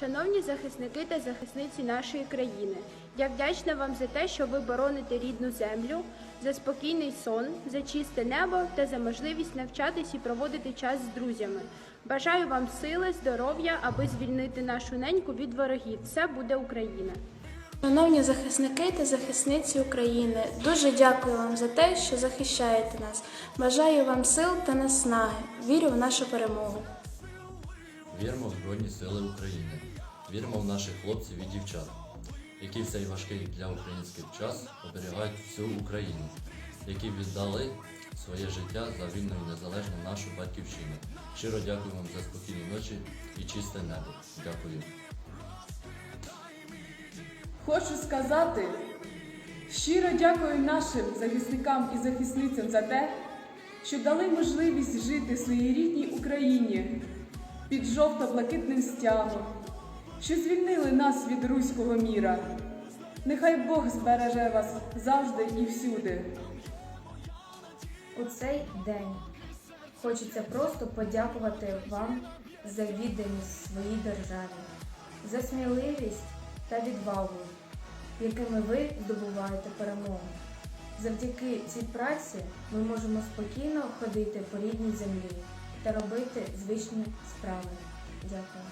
Шановні захисники та захисниці нашої країни, я вдячна вам за те, що ви бороните рідну землю, за спокійний сон, за чисте небо та за можливість навчатись і проводити час з друзями. Бажаю вам сили, здоров'я, аби звільнити нашу неньку від ворогів. Все буде Україна! Шановні захисники та захисниці України, дуже дякую вам за те, що захищаєте нас. Бажаю вам сил та наснаги. Вірю в нашу перемогу. Віримо в Збройні Сили України. Віримо в наших хлопців і дівчат, які в цей важкий для українських час оберігають всю Україну, які віддали своє життя за вільну і незалежну нашу батьківщину. Щиро дякую вам за спокійні ночі і чисте небо. Дякую. Хочу сказати, щиро дякую нашим захисникам і захисницям за те, що дали можливість жити в своїй рідній Україні під жовто-блакитним стягом, що звільнили нас від руського міра. Нехай Бог збереже вас завжди і всюди. У цей день хочеться просто подякувати вам за відданість своїй державі, за сміливість та відвагу, якими ви здобуваєте перемогу. Завдяки цій праці ми можемо спокійно ходити по рідній землі та робити звичні справи. Дякую.